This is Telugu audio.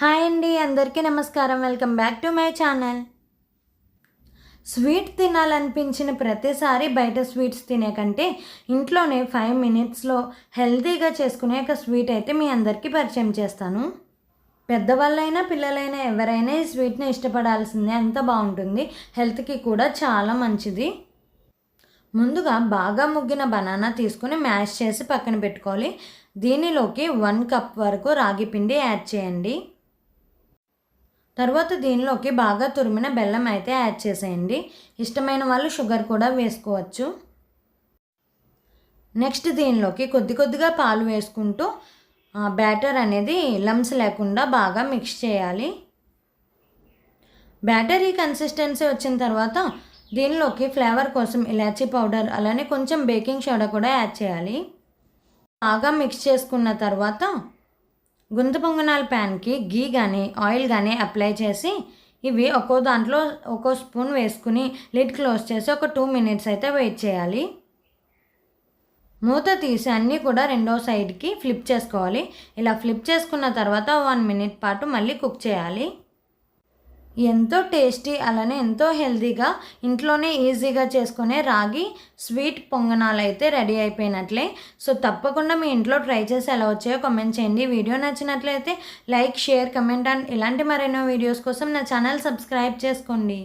హాయ్ అండి అందరికీ నమస్కారం. Welcome back to my channel. Sweet తినాలనిపించిన ప్రతిసారి బయట స్వీట్స్ తినే కంటే ఇంట్లోనే ఫైవ్ మినిట్స్లో హెల్తీగా చేసుకునే ఒక స్వీట్ అయితే మీ అందరికీ పరిచయం చేస్తాను. పెద్దవాళ్ళైనా పిల్లలైనా ఎవరైనా ఈ స్వీట్ని ఇష్టపడాల్సిందే అంత బాగుంటుంది. హెల్త్కి కూడా చాలా మంచిది. ముందుగా బాగా ముగ్గిన బనానా తీసుకుని మ్యాష్ చేసి పక్కన పెట్టుకోవాలి. దీనిలోకి వన్ కప్ వరకు రాగి పిండి యాడ్ చేయండి. తర్వాత దీనిలోకి బాగా తురిమిన బెల్లం అయితే యాడ్ చేసేయండి. ఇష్టమైన వాళ్ళు షుగర్ కూడా వేసుకోవచ్చు. నెక్స్ట్ దీనిలోకి కొద్ది కొద్దిగా పాలు వేసుకుంటూ బ్యాటర్ అనేది లమ్స్ లేకుండా బాగా మిక్స్ చేయాలి. బ్యాటర్ ఈ కన్సిస్టెన్సీ వచ్చిన తర్వాత దీనిలోకి ఫ్లేవర్ కోసం ఇలాచీ పౌడర్ అలానే కొంచెం బేకింగ్ సోడా కూడా యాడ్ చేయాలి. బాగా మిక్స్ చేసుకున్న తర్వాత గుంత పొంగనాల ప్యాన్కి గీ కానీ ఆయిల్ కానీ అప్లై చేసి ఇవి ఒక్కో దాంట్లో ఒక్కో స్పూన్ వేసుకుని లిడ్ క్లోజ్ చేసి ఒక టూ మినిట్స్ అయితే వెయిట్ చేయాలి. మూత తీసి అన్నీ కూడా రెండో సైడ్కి ఫ్లిప్ చేసుకోవాలి. ఇలా ఫ్లిప్ చేసుకున్న తర్వాత వన్ మినిట్ పాటు మళ్ళీ కుక్ చేయాలి. ఎంతో టేస్టీ అలానే ఎంతో హెల్తీగా ఇంట్లోనే ఈజీగా చేసుకునే రాగి స్వీట్ పొంగనాలు అయితే రెడీ అయిపోయినట్లే. సో తప్పకుండా మీ ఇంట్లో ట్రై చేసి ఎలా వచ్చాయో కమెంట్ చేయండి. వీడియో నచ్చినట్లయితే లైక్ షేర్ కమెంట్ అండ్ ఇలాంటి మరెన్నో వీడియోస్ కోసం నా ఛానల్ సబ్స్క్రైబ్ చేసుకోండి.